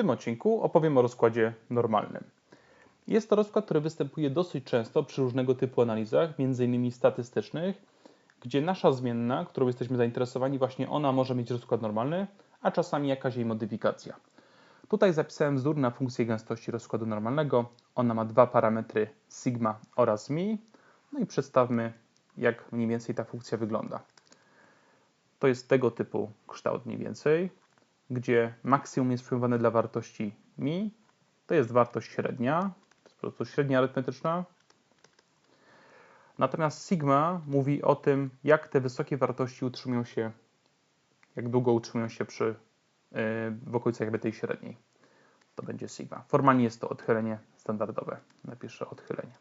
tym odcinku opowiem o rozkładzie normalnym. Jest to rozkład, który występuje dosyć często przy różnego typu analizach, m.in. statystycznych, gdzie nasza zmienna, którą jesteśmy zainteresowani, właśnie ona może mieć rozkład normalny, a czasami jakaś jej modyfikacja. Tutaj zapisałem wzór na funkcję gęstości rozkładu normalnego. Ona ma dwa parametry sigma oraz mi. No i przedstawmy, jak mniej więcej ta funkcja wygląda. To jest tego typu kształt mniej więcej, gdzie maksimum jest przyjmowane dla wartości mi. To jest wartość średnia, to jest po prostu średnia arytmetyczna. Natomiast sigma mówi o tym, jak te wysokie wartości utrzymują się, jak długo utrzymują się przy w okolicach jakby tej średniej. To będzie sigma. Formalnie jest to odchylenie standardowe. Napiszę odchylenie.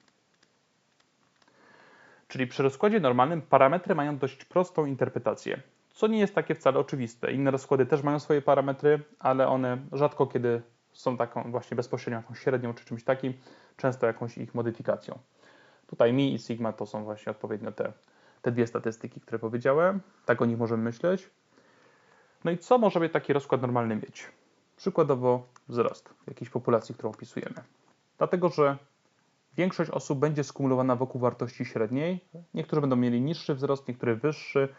Czyli przy rozkładzie normalnym parametry mają dość prostą interpretację, co nie jest takie wcale oczywiste. Inne rozkłady też mają swoje parametry, ale one rzadko kiedy są taką właśnie bezpośrednią jakąś średnią czy czymś takim, często jakąś ich modyfikacją. Tutaj mi i sigma to są właśnie odpowiednio te, te dwie statystyki, które powiedziałem. Tak o nich możemy myśleć. No i co może być taki rozkład normalny mieć? Przykładowo wzrost jakiejś populacji, którą opisujemy. Dlatego, że większość osób będzie skumulowana wokół wartości średniej. Niektórzy będą mieli niższy wzrost, niektórzy wyższy,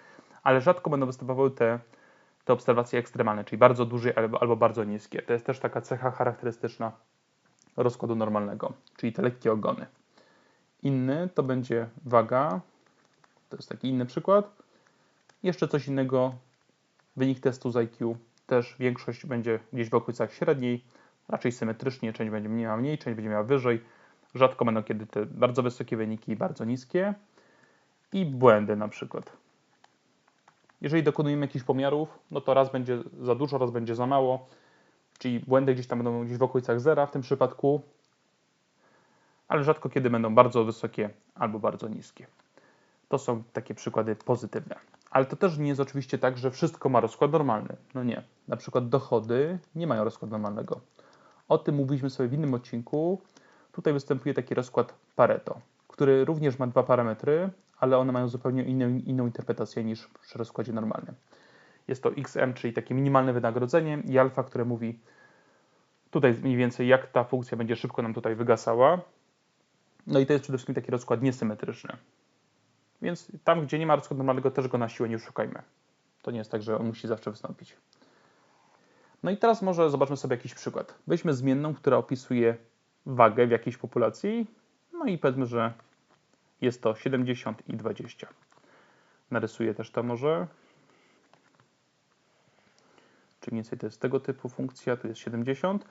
ale rzadko będą występowały te, te obserwacje ekstremalne, czyli bardzo duże albo, albo bardzo niskie. To jest też taka cecha charakterystyczna rozkładu normalnego, czyli te lekkie ogony. Inny to będzie waga, to jest taki inny przykład. Jeszcze coś innego Wynik testu z IQ też większość będzie gdzieś w okolicach średniej, raczej symetrycznie, część będzie miała mniej, część będzie miała wyżej. Rzadko będą kiedy te bardzo wysokie wyniki i bardzo niskie. I błędy na przykład. Jeżeli dokonujemy jakichś pomiarów, no to raz będzie za dużo, raz będzie za mało, czyli błędy gdzieś tam będą gdzieś w okolicach zera w tym przypadku, ale rzadko kiedy będą bardzo wysokie albo bardzo niskie. To są takie przykłady pozytywne. Ale to też nie jest oczywiście tak, że wszystko ma rozkład normalny. No nie. Na przykład dochody nie mają rozkładu normalnego. O tym mówiliśmy sobie w innym odcinku. Tutaj występuje taki rozkład Pareto, który również ma dwa parametry, ale one mają zupełnie inną, inną interpretację niż przy rozkładzie normalnym. Jest to XM, czyli takie minimalne wynagrodzenie i alfa, które mówi tutaj mniej więcej jak ta funkcja będzie szybko nam tutaj wygasała. No i to jest przede wszystkim taki rozkład niesymetryczny. Więc tam, gdzie nie ma rozkładu normalnego, też go na siłę nie szukajmy. To nie jest tak, że on musi zawsze wystąpić. No i teraz może zobaczmy sobie jakiś przykład. Weźmy zmienną, która opisuje wagę w jakiejś populacji. No i powiedzmy, że jest to 70 i 20. Narysuję też to może. Czyli mniej więcej to jest tego typu funkcja, tu jest 70.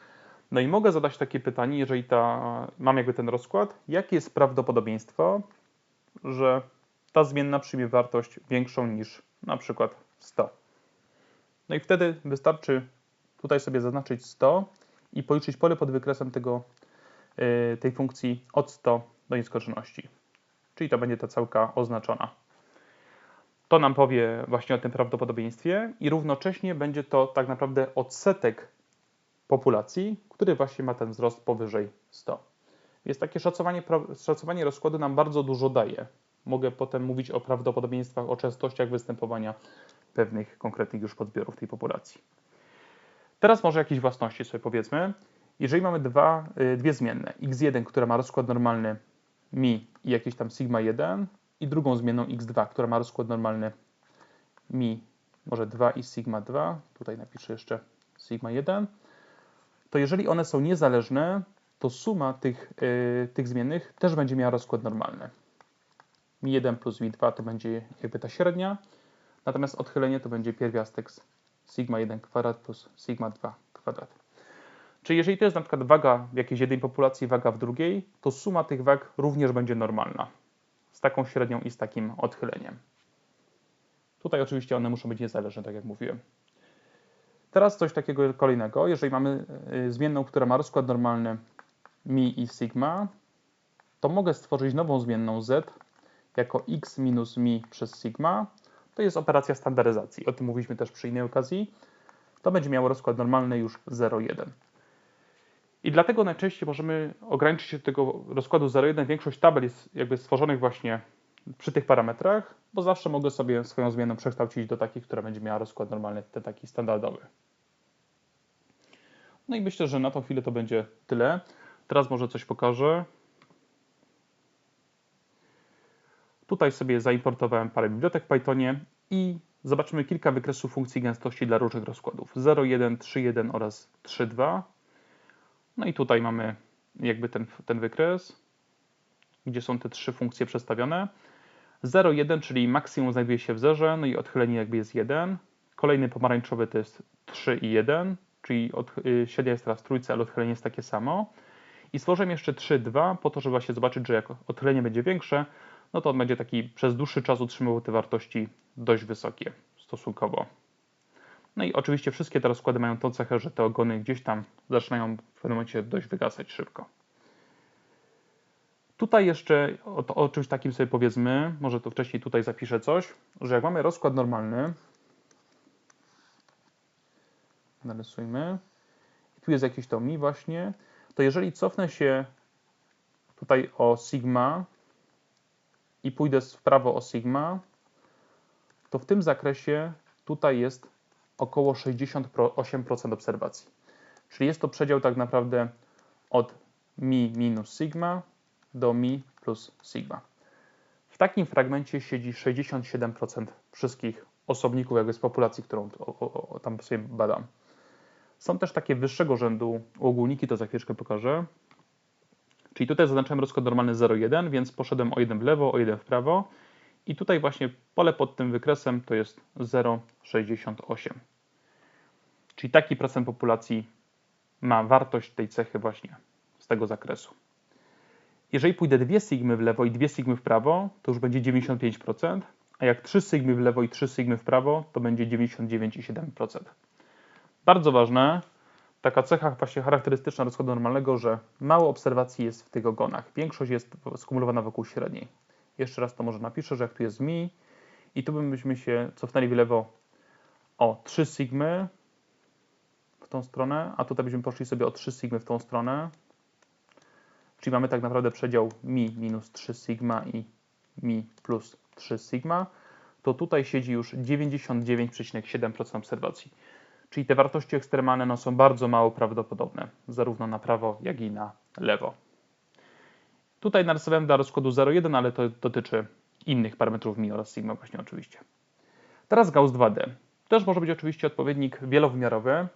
No i mogę zadać takie pytanie, jeżeli ta, mam jakby ten rozkład, jakie jest prawdopodobieństwo, że ta zmienna przyjmie wartość większą niż na przykład 100. No i wtedy wystarczy tutaj sobie zaznaczyć 100 i policzyć pole pod wykresem tego, yy, tej funkcji od 100 do nieskończoności. Czyli to będzie ta całka oznaczona. To nam powie właśnie o tym prawdopodobieństwie i równocześnie będzie to tak naprawdę odsetek populacji, który właśnie ma ten wzrost powyżej 100. Więc takie szacowanie, szacowanie rozkładu nam bardzo dużo daje mogę potem mówić o prawdopodobieństwach, o częstościach występowania pewnych konkretnych już podbiorów tej populacji. Teraz może jakieś własności sobie powiedzmy. Jeżeli mamy dwa, y, dwie zmienne, x1, która ma rozkład normalny mi i jakieś tam sigma 1 i drugą zmienną x2, która ma rozkład normalny mi, może 2 i sigma 2, tutaj napiszę jeszcze sigma 1, to jeżeli one są niezależne, to suma tych, yy, tych zmiennych też będzie miała rozkład normalny. Mi1 plus mi2 to będzie jakby ta średnia, natomiast odchylenie to będzie pierwiastek z sigma 1 kwadrat plus sigma 2 kwadrat. Czyli jeżeli to jest na przykład waga w jakiejś jednej populacji, waga w drugiej, to suma tych wag również będzie normalna. Z taką średnią i z takim odchyleniem. Tutaj oczywiście one muszą być niezależne, tak jak mówiłem. Teraz coś takiego kolejnego. Jeżeli mamy y, zmienną, która ma rozkład normalny mi i sigma, to mogę stworzyć nową zmienną z, jako x minus mi przez sigma, to jest operacja standaryzacji. O tym mówiliśmy też przy innej okazji. To będzie miało rozkład normalny już 0,1. I dlatego najczęściej możemy ograniczyć się do tego rozkładu 0,1. Większość tabel jest jakby stworzonych właśnie przy tych parametrach, bo zawsze mogę sobie swoją zmianę przekształcić do takiej, która będzie miała rozkład normalny, ten taki standardowy. No i myślę, że na tą chwilę to będzie tyle. Teraz może coś pokażę. Tutaj sobie zaimportowałem parę bibliotek w Pythonie i zobaczymy kilka wykresów funkcji gęstości dla różnych rozkładów. 0,1, 3,1 oraz 3,2. No i tutaj mamy jakby ten, ten wykres, gdzie są te trzy funkcje przedstawione. 0,1, czyli maksimum znajduje się w zerze, no i odchylenie jakby jest 1. Kolejny pomarańczowy to jest 3 i 1, czyli od, y, średnia jest teraz trójce, ale odchylenie jest takie samo. I stworzyłem jeszcze 3, 2, po to, żeby właśnie zobaczyć, że jak odchylenie będzie większe, no to on będzie taki przez dłuższy czas utrzymywał te wartości dość wysokie stosunkowo. No i oczywiście wszystkie te rozkłady mają tą cechę, że te ogony gdzieś tam zaczynają w pewnym momencie dość wygasać szybko. Tutaj jeszcze o, o czymś takim sobie powiedzmy, może to wcześniej tutaj zapiszę coś, że jak mamy rozkład normalny, narysujmy, i tu jest jakiś to mi właśnie, to jeżeli cofnę się tutaj o sigma i pójdę w prawo o sigma, to w tym zakresie tutaj jest około 68% obserwacji. Czyli jest to przedział tak naprawdę od mi minus sigma do mi plus sigma. W takim fragmencie siedzi 67% wszystkich osobników jakby z populacji, którą tam sobie badam. Są też takie wyższego rzędu ogólniki, to za chwileczkę pokażę. Czyli tutaj zaznaczyłem rozkład normalny 0,1, więc poszedłem o 1 w lewo, o 1 w prawo. I tutaj właśnie pole pod tym wykresem to jest 0,68. Czyli taki procent populacji ma wartość tej cechy właśnie z tego zakresu. Jeżeli pójdę dwie sigmy w lewo i dwie sigmy w prawo, to już będzie 95%, a jak 3 sigmy w lewo i 3 sigmy w prawo, to będzie 99,7%. Bardzo ważne, taka cecha właśnie charakterystyczna rozkładu normalnego, że mało obserwacji jest w tych ogonach. Większość jest skumulowana wokół średniej. Jeszcze raz to może napiszę, że jak tu jest mi i tu byśmy się cofnęli w lewo o 3 sigmy tą stronę, a tutaj byśmy poszli sobie o 3 sigmy w tą stronę, czyli mamy tak naprawdę przedział mi minus 3 sigma i mi plus 3 sigma, to tutaj siedzi już 99,7% obserwacji. Czyli te wartości ekstremalne no, są bardzo mało prawdopodobne, zarówno na prawo, jak i na lewo. Tutaj narysowałem dla rozkładu 0,1, ale to dotyczy innych parametrów mi oraz sigma właśnie oczywiście. Teraz Gauss 2D. Też może być oczywiście odpowiednik wielowymiarowy.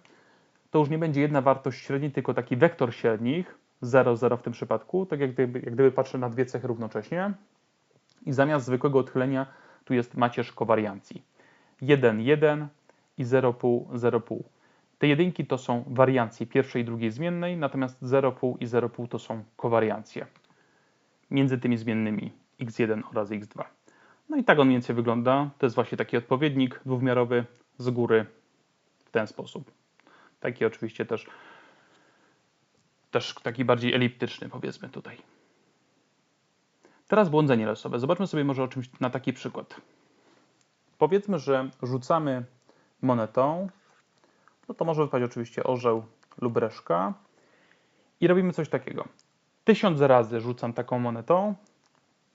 To już nie będzie jedna wartość średniej, tylko taki wektor średnich, 0, 0 w tym przypadku, tak jak gdyby, jak gdyby patrzę na dwie cechy równocześnie. I zamiast zwykłego odchylenia tu jest macierz kowariancji. 1, 1 i 0,5, 0,5. Te jedynki to są wariancje pierwszej i drugiej zmiennej, natomiast 0,5 i 0,5 to są kowariancje między tymi zmiennymi x1 oraz x2. No i tak on mniej więcej wygląda. To jest właśnie taki odpowiednik dwuwymiarowy z góry w ten sposób. Taki oczywiście też, też taki bardziej eliptyczny powiedzmy tutaj. Teraz błądzenie losowe. Zobaczmy sobie może o czymś na taki przykład. Powiedzmy, że rzucamy monetą, no to może wypaść oczywiście orzeł lub reszka i robimy coś takiego. Tysiąc razy rzucam taką monetą,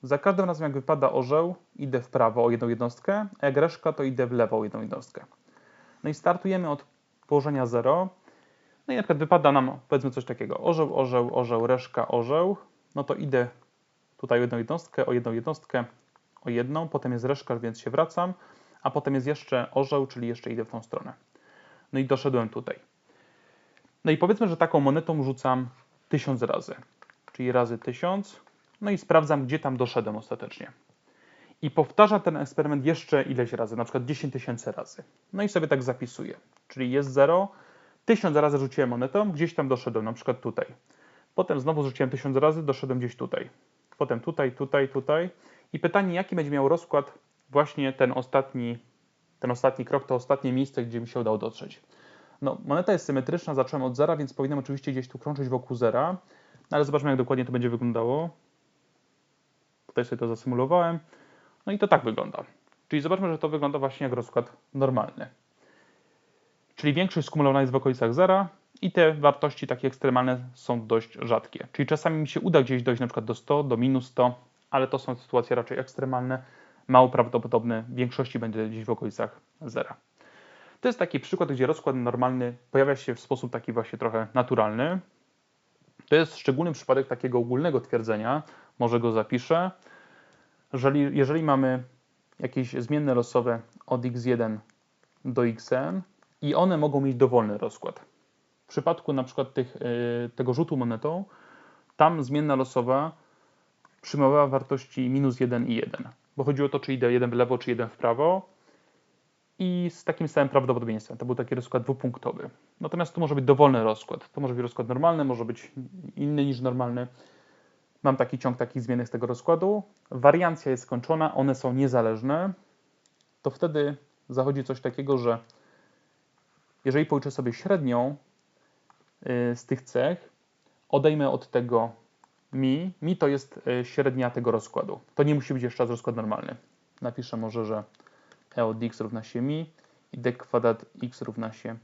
za każdym razem jak wypada orzeł, idę w prawo o jedną jednostkę, a jak reszka, to idę w lewo o jedną jednostkę. No i startujemy od położenia 0. No i na przykład wypada nam, powiedzmy coś takiego, orzeł, orzeł, orzeł, reszka, orzeł, no to idę tutaj o jedną jednostkę, o jedną jednostkę, o jedną, potem jest reszka, więc się wracam, a potem jest jeszcze orzeł, czyli jeszcze idę w tą stronę. No i doszedłem tutaj. No i powiedzmy, że taką monetą rzucam tysiąc razy, czyli razy tysiąc, no i sprawdzam, gdzie tam doszedłem ostatecznie. I powtarzam ten eksperyment jeszcze ileś razy, na przykład 10 tysięcy razy. No i sobie tak zapisuję, czyli jest 0, tysiąc razy rzuciłem monetą, gdzieś tam doszedłem, na przykład tutaj. Potem znowu rzuciłem tysiąc razy, doszedłem gdzieś tutaj. Potem tutaj, tutaj, tutaj. I pytanie, jaki będzie miał rozkład właśnie ten ostatni, ten ostatni krok, to ostatnie miejsce, gdzie mi się udało dotrzeć. No, moneta jest symetryczna, zacząłem od zera, więc powinienem oczywiście gdzieś tu krążyć wokół zera, no, ale zobaczmy, jak dokładnie to będzie wyglądało. Tutaj sobie to zasymulowałem. No i to tak wygląda. Czyli zobaczmy, że to wygląda właśnie jak rozkład normalny. Czyli większość skumulowana jest w okolicach zera i te wartości takie ekstremalne są dość rzadkie. Czyli czasami mi się uda gdzieś dojść na przykład do 100, do minus 100, ale to są sytuacje raczej ekstremalne mało prawdopodobne, w większości będzie gdzieś w okolicach zera. To jest taki przykład, gdzie rozkład normalny pojawia się w sposób taki właśnie trochę naturalny. To jest szczególny przypadek takiego ogólnego twierdzenia, może go zapiszę. Jeżeli, jeżeli mamy jakieś zmienne losowe od x1 do xn i one mogą mieć dowolny rozkład. W przypadku na przykład tych, yy, tego rzutu monetą, tam zmienna losowa przyjmowała wartości minus 1 i 1, bo chodziło o to, czy idę jeden w lewo, czy jeden w prawo i z takim samym prawdopodobieństwem. To był taki rozkład dwupunktowy. Natomiast tu może być dowolny rozkład. To może być rozkład normalny, może być inny niż normalny. Mam taki ciąg takich zmiennych z tego rozkładu. Wariancja jest skończona, one są niezależne. To wtedy zachodzi coś takiego, że jeżeli policzę sobie średnią y, z tych cech, odejmę od tego mi. Mi to jest y, średnia tego rozkładu. To nie musi być jeszcze raz rozkład normalny. Napiszę może, że e od x równa się mi i d kwadrat x równa się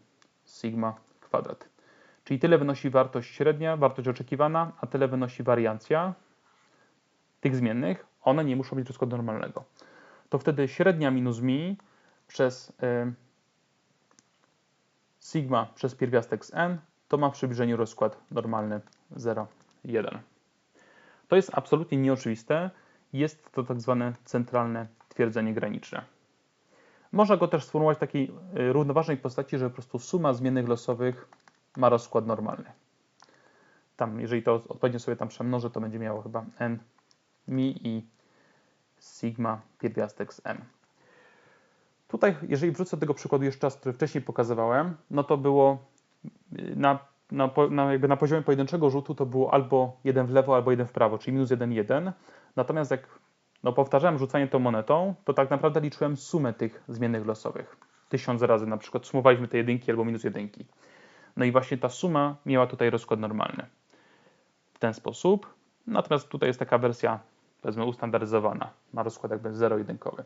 sigma kwadrat. Czyli tyle wynosi wartość średnia, wartość oczekiwana, a tyle wynosi wariancja tych zmiennych. One nie muszą być rozkładu normalnego. To wtedy średnia minus mi przez y, sigma przez pierwiastek z n to ma w przybliżeniu rozkład normalny 0, 1. To jest absolutnie nieoczywiste. Jest to tak zwane centralne twierdzenie graniczne. Można go też sformułować w takiej y, równoważnej postaci, że po prostu suma zmiennych losowych ma rozkład normalny. Tam, jeżeli to odpowiednio sobie tam przemnożę, to będzie miało chyba n mi i sigma pierwiastek z m. Tutaj, jeżeli wrzucę do tego przykładu jeszcze raz, który wcześniej pokazywałem, no to było na na, na, jakby na poziomie pojedynczego rzutu to było albo jeden w lewo, albo jeden w prawo, czyli minus 1, 1. Natomiast jak no, powtarzałem rzucanie tą monetą, to tak naprawdę liczyłem sumę tych zmiennych losowych. Tysiąc razy na przykład sumowaliśmy te jedynki albo minus jedynki. No i właśnie ta suma miała tutaj rozkład normalny. W ten sposób. Natomiast tutaj jest taka wersja, powiedzmy, ustandaryzowana. Ma rozkład jakby zero-jedynkowy.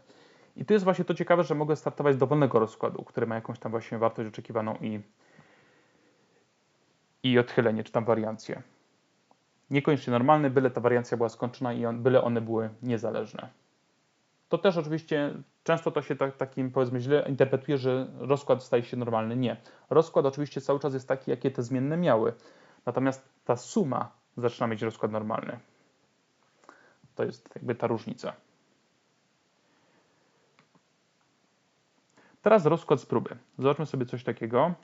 I tu jest właśnie to ciekawe, że mogę startować z dowolnego rozkładu, który ma jakąś tam właśnie wartość oczekiwaną i i odchylenie, czy tam wariancję. Niekoniecznie normalny, byle ta wariancja była skończona i on, byle one były niezależne. To też oczywiście często to się tak, takim powiedzmy źle interpretuje, że rozkład staje się normalny. Nie. Rozkład oczywiście cały czas jest taki, jakie te zmienne miały. Natomiast ta suma zaczyna mieć rozkład normalny. To jest jakby ta różnica. Teraz rozkład z próby. Zobaczmy sobie coś takiego.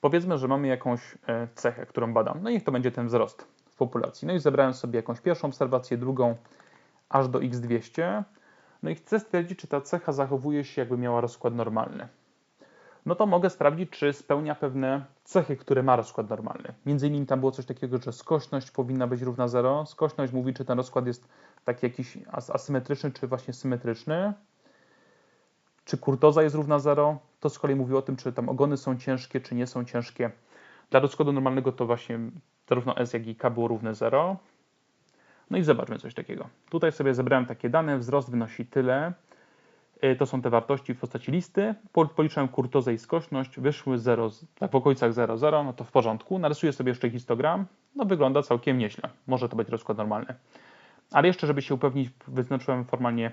Powiedzmy, że mamy jakąś e, cechę, którą badam. No niech to będzie ten wzrost w populacji. No i zebrałem sobie jakąś pierwszą obserwację, drugą, aż do x200. No i chcę stwierdzić, czy ta cecha zachowuje się, jakby miała rozkład normalny. No to mogę sprawdzić, czy spełnia pewne cechy, które ma rozkład normalny. Między innymi tam było coś takiego, że skośność powinna być równa 0. Skośność mówi, czy ten rozkład jest taki jakiś asymetryczny, czy właśnie symetryczny. Czy kurtoza jest równa 0? To z kolei mówi o tym, czy tam ogony są ciężkie, czy nie są ciężkie. Dla rozkładu normalnego to właśnie zarówno S, jak i K było równe 0. No i zobaczmy coś takiego. Tutaj sobie zebrałem takie dane, wzrost wynosi tyle. Y, to są te wartości w postaci listy. Policzyłem kurtozę i skośność, wyszły 0, tak w okolicach 0,0, no to w porządku. Narysuję sobie jeszcze histogram. No wygląda całkiem nieźle. Może to być rozkład normalny. Ale jeszcze, żeby się upewnić, wyznaczyłem formalnie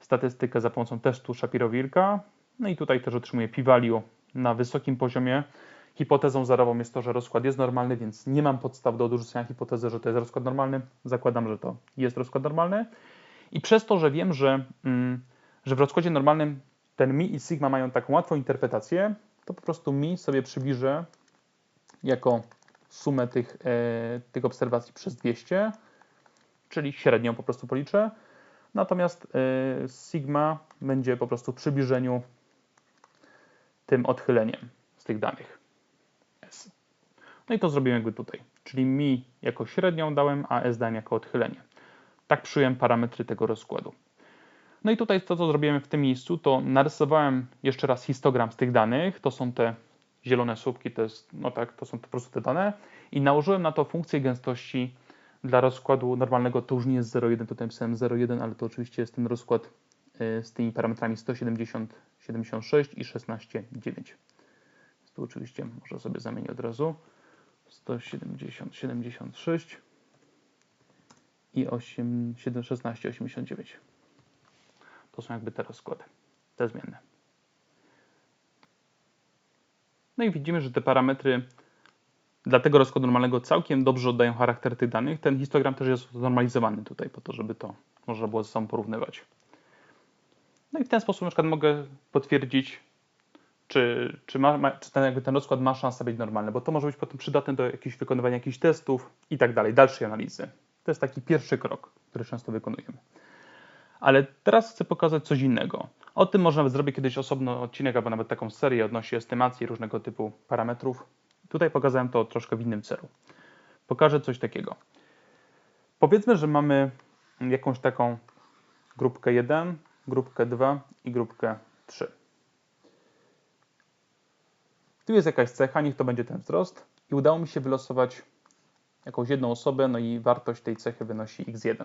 statystykę za pomocą testu Shapiro-Wilka. No i tutaj też otrzymuję p-value na wysokim poziomie. Hipotezą zerową jest to, że rozkład jest normalny, więc nie mam podstaw do odrzucenia hipotezy, że to jest rozkład normalny. Zakładam, że to jest rozkład normalny. I przez to, że wiem, że, mm, że w rozkładzie normalnym ten mi i sigma mają taką łatwą interpretację, to po prostu mi sobie przybliżę jako sumę tych, e, tych obserwacji przez 200, czyli średnią po prostu policzę. Natomiast y, sigma będzie po prostu w przybliżeniu tym odchyleniem z tych danych. No i to zrobiłem jakby tutaj. Czyli mi jako średnią dałem, a S dałem jako odchylenie. Tak przyjąłem parametry tego rozkładu. No i tutaj to, co zrobiłem w tym miejscu, to narysowałem jeszcze raz histogram z tych danych. To są te zielone słupki, to, jest, no tak, to są po prostu te dane. I nałożyłem na to funkcję gęstości dla rozkładu normalnego to już nie jest 0,1, tutaj napisałem 0,1, ale to oczywiście jest ten rozkład e, z tymi parametrami 170, 76 i 16,9. Tu oczywiście może sobie zamienię od razu. 170, 76 i 8, 16, 89. To są jakby te rozkłady. te zmienne. No i widzimy, że te parametry dla tego rozkładu normalnego całkiem dobrze oddają charakter tych danych. Ten histogram też jest znormalizowany tutaj po to, żeby to można było ze sobą porównywać. No i w ten sposób na przykład mogę potwierdzić, czy, czy, ma, ma, czy ten, jakby ten rozkład ma szansę być normalny, bo to może być potem przydatne do jakiegoś wykonywania jakichś testów i tak dalej, dalszej analizy. To jest taki pierwszy krok, który często wykonujemy. Ale teraz chcę pokazać coś innego. O tym można zrobić kiedyś osobny odcinek, albo nawet taką serię odnośnie estymacji różnego typu parametrów. Tutaj pokazałem to troszkę w innym celu. Pokażę coś takiego. Powiedzmy, że mamy jakąś taką grupkę 1, grupkę 2 i grupkę 3. Tu jest jakaś cecha, niech to będzie ten wzrost i udało mi się wylosować jakąś jedną osobę, no i wartość tej cechy wynosi x1.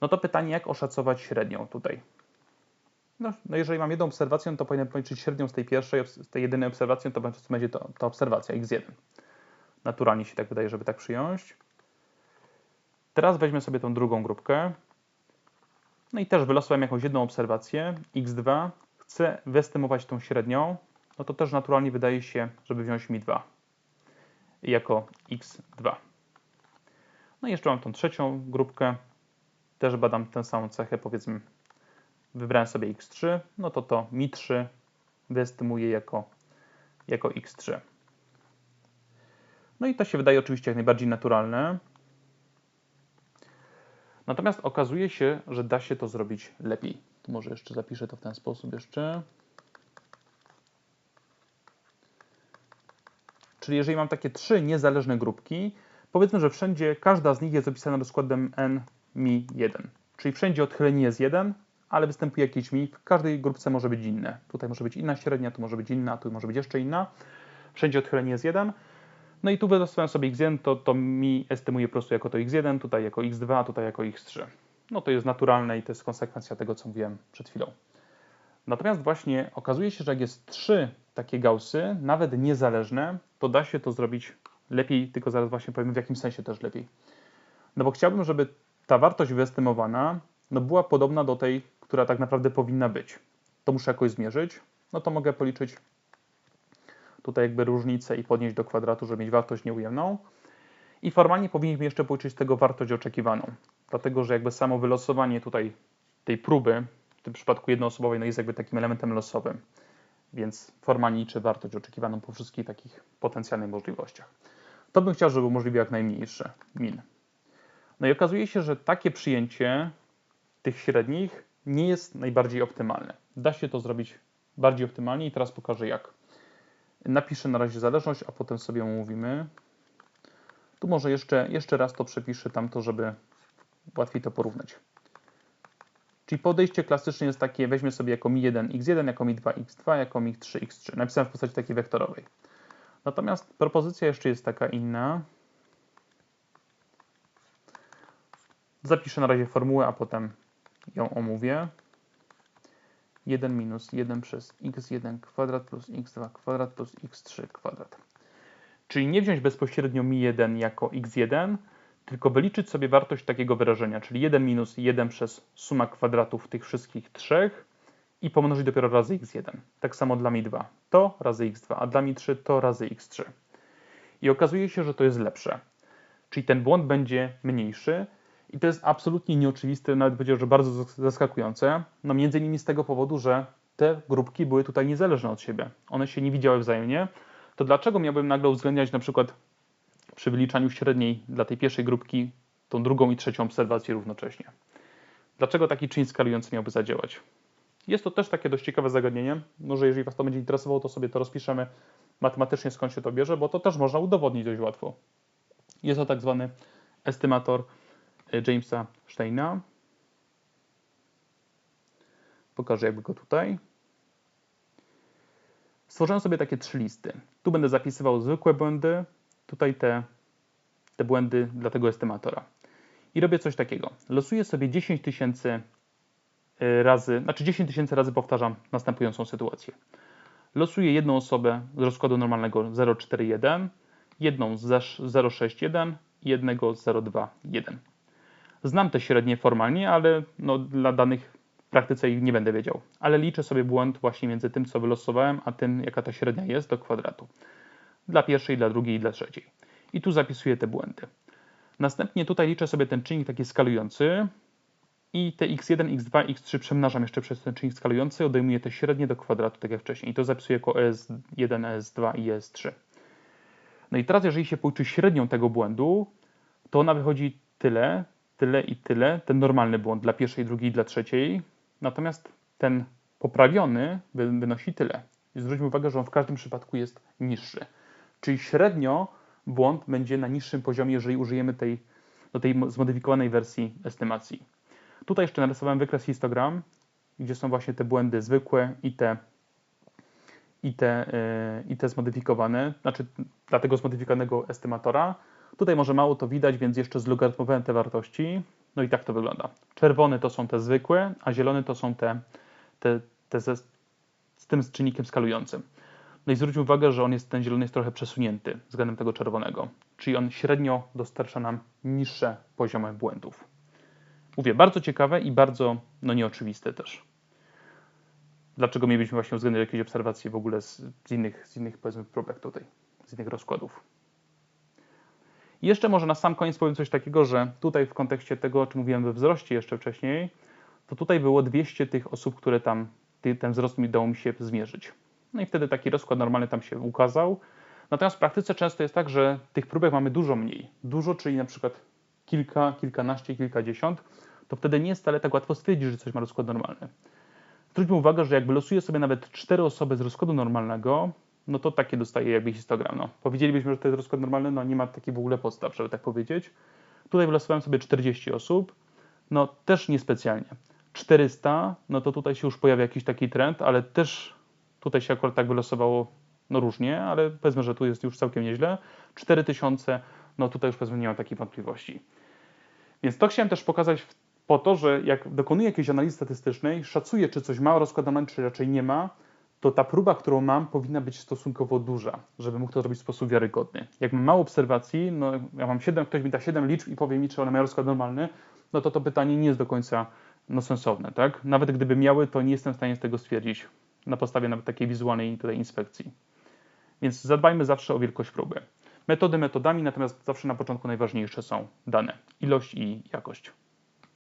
No to pytanie, jak oszacować średnią tutaj? No, no jeżeli mam jedną obserwację, to powinienem policzyć średnią z tej pierwszej, z tej jedynej obserwacji, to będzie to, to obserwacja x1. Naturalnie się tak wydaje, żeby tak przyjąć. Teraz weźmy sobie tą drugą grupkę. No i też wylosowałem jakąś jedną obserwację, x2. Chcę wyestymować tą średnią, no to też naturalnie wydaje się, żeby wziąć mi 2 jako x2. No i jeszcze mam tą trzecią grupkę. Też badam tę samą cechę, powiedzmy wybrałem sobie x3, no to to mi3 wyestymuję jako, jako x3. No i to się wydaje oczywiście jak najbardziej naturalne. Natomiast okazuje się, że da się to zrobić lepiej. Tu może jeszcze zapiszę to w ten sposób jeszcze. Czyli jeżeli mam takie trzy niezależne grupki, powiedzmy, że wszędzie każda z nich jest opisana rozkładem n mi 1. Czyli wszędzie odchylenie jest 1, ale występuje jakiś mi. W każdej grupce może być inne. Tutaj może być inna średnia, tu może być inna, tu może być jeszcze inna. Wszędzie odchylenie jest 1. No i tu wydostałem sobie x1, to, to mi estymuje po prostu jako to x1, tutaj jako x2, tutaj jako x3. No to jest naturalne i to jest konsekwencja tego, co mówiłem przed chwilą. Natomiast właśnie okazuje się, że jak jest trzy takie gaussy, nawet niezależne, to da się to zrobić lepiej, tylko zaraz właśnie powiem w jakim sensie też lepiej. No bo chciałbym, żeby ta wartość wyestymowana no była podobna do tej, która tak naprawdę powinna być. To muszę jakoś zmierzyć, no to mogę policzyć tutaj jakby różnicę i podnieść do kwadratu, żeby mieć wartość nieujemną. I formalnie powinniśmy jeszcze policzyć tego wartość oczekiwaną, dlatego że jakby samo wylosowanie tutaj tej próby, w tym przypadku jednoosobowej, no jest jakby takim elementem losowym, więc formalnie liczę wartość oczekiwaną po wszystkich takich potencjalnych możliwościach. To bym chciał, żeby możliwie jak najmniejszy min. No i okazuje się, że takie przyjęcie tych średnich nie jest najbardziej optymalne. Da się to zrobić bardziej optymalnie i teraz pokażę jak. Napiszę na razie zależność, a potem sobie omówimy. Tu może jeszcze, jeszcze raz to przepiszę tamto, żeby łatwiej to porównać. Czyli podejście klasycznie jest takie, weźmy sobie jako mi1 x1, jako mi2 x2, jako mi3 x3. Napisałem w postaci takiej wektorowej. Natomiast propozycja jeszcze jest taka inna. Zapiszę na razie formułę, a potem ją omówię. 1 minus 1 przez x1 kwadrat plus x2 kwadrat plus x3 kwadrat. Czyli nie wziąć bezpośrednio mi1 jako x1, tylko wyliczyć sobie wartość takiego wyrażenia, czyli 1 minus 1 przez suma kwadratów tych wszystkich trzech i pomnożyć dopiero razy x1. Tak samo dla mi2 to razy x2, a dla mi3 to razy x3. I okazuje się, że to jest lepsze. Czyli ten błąd będzie mniejszy, i to jest absolutnie nieoczywiste, nawet powiedział, że bardzo zaskakujące. No między innymi z tego powodu, że te grupki były tutaj niezależne od siebie. One się nie widziały wzajemnie. To dlaczego miałbym nagle uwzględniać na przykład przy wyliczaniu średniej dla tej pierwszej grupki tą drugą i trzecią obserwację równocześnie? Dlaczego taki czyn skalujący miałby zadziałać? Jest to też takie dość ciekawe zagadnienie. Może jeżeli Was to będzie interesowało, to sobie to rozpiszemy matematycznie skąd się to bierze, bo to też można udowodnić dość łatwo. Jest to tak zwany estymator Jamesa Steina. Pokażę jakby go tutaj. Stworzyłem sobie takie trzy listy. Tu będę zapisywał zwykłe błędy, tutaj te, te błędy dla tego estymatora. I robię coś takiego. Losuję sobie 10 tysięcy y, razy, znaczy 10 tysięcy razy powtarzam następującą sytuację. Losuję jedną osobę z rozkładu normalnego 0,41, jedną z 0,61 i jednego z 0,21. Znam te średnie formalnie, ale no, dla danych praktyce ich nie będę wiedział, ale liczę sobie błąd właśnie między tym, co wylosowałem, a tym, jaka ta średnia jest do kwadratu. Dla pierwszej, dla drugiej i dla trzeciej. I tu zapisuję te błędy. Następnie tutaj liczę sobie ten czynnik taki skalujący i te x1, x2, x3 przemnażam jeszcze przez ten czynnik skalujący, odejmuję te średnie do kwadratu, tak jak wcześniej. I to zapisuję jako ES1, ES2 i ES3. No i teraz, jeżeli się policzy średnią tego błędu, to ona wychodzi tyle, tyle i tyle, ten normalny błąd dla pierwszej, drugiej i dla trzeciej, natomiast ten poprawiony wynosi tyle. I zwróćmy uwagę, że on w każdym przypadku jest niższy. Czyli średnio błąd będzie na niższym poziomie, jeżeli użyjemy tej, do tej zmodyfikowanej wersji estymacji. Tutaj jeszcze narysowałem wykres histogram, gdzie są właśnie te błędy zwykłe i te, i te, yy, i te zmodyfikowane, znaczy dla tego zmodyfikowanego estymatora. Tutaj może mało to widać, więc jeszcze zlogarytmowałem te wartości. No i tak to wygląda. Czerwone to są te zwykłe, a zielone to są te, te, te ze, z tym czynnikiem skalującym. No i zwróćmy uwagę, że on jest, ten zielony jest trochę przesunięty względem tego czerwonego, czyli on średnio dostarcza nam niższe poziomy błędów. Mówię, bardzo ciekawe i bardzo no, nieoczywiste też. Dlaczego mielibyśmy właśnie uwzględniać jakieś obserwacje w ogóle z, z innych, z innych powiedzmy próbek tutaj, z innych rozkładów. I jeszcze może na sam koniec powiem coś takiego, że tutaj w kontekście tego, o czym mówiłem we wzroście jeszcze wcześniej, to tutaj było 200 tych osób, które tam, ten wzrost mi dało mi się zmierzyć. No i wtedy taki rozkład normalny tam się ukazał. Natomiast w praktyce często jest tak, że tych próbek mamy dużo mniej. Dużo, czyli na przykład kilka, kilkanaście, kilkadziesiąt, to wtedy nie jest wcale tak łatwo stwierdzić, że coś ma rozkład normalny. Zwróćmy uwagę, że jakby losuję sobie nawet cztery osoby z rozkładu normalnego, no to takie dostaję jakby histogram. No. Powiedzielibyśmy, że to jest rozkład normalny, no nie ma takiej w ogóle podstaw, żeby tak powiedzieć. Tutaj wylosowałem sobie 40 osób, no też niespecjalnie. 400, no to tutaj się już pojawia jakiś taki trend, ale też tutaj się akurat tak wylosowało no różnie, ale powiedzmy, że tu jest już całkiem nieźle. 4000, no tutaj już powiedzmy nie mam takiej wątpliwości. Więc to chciałem też pokazać po to, że jak dokonuję jakiejś analizy statystycznej, szacuję, czy coś ma rozkład normalny, czy raczej nie ma, to ta próba, którą mam, powinna być stosunkowo duża, żeby mógł to zrobić w sposób wiarygodny. Jak mam mało obserwacji, no ja mam 7, ktoś mi da 7 liczb i powie mi, czy one mają rozkład normalny, no to to pytanie nie jest do końca no, sensowne. Tak? Nawet gdyby miały, to nie jestem w stanie z tego stwierdzić na podstawie nawet takiej wizualnej tutaj inspekcji. Więc zadbajmy zawsze o wielkość próby. Metody metodami, natomiast zawsze na początku najważniejsze są dane, ilość i jakość.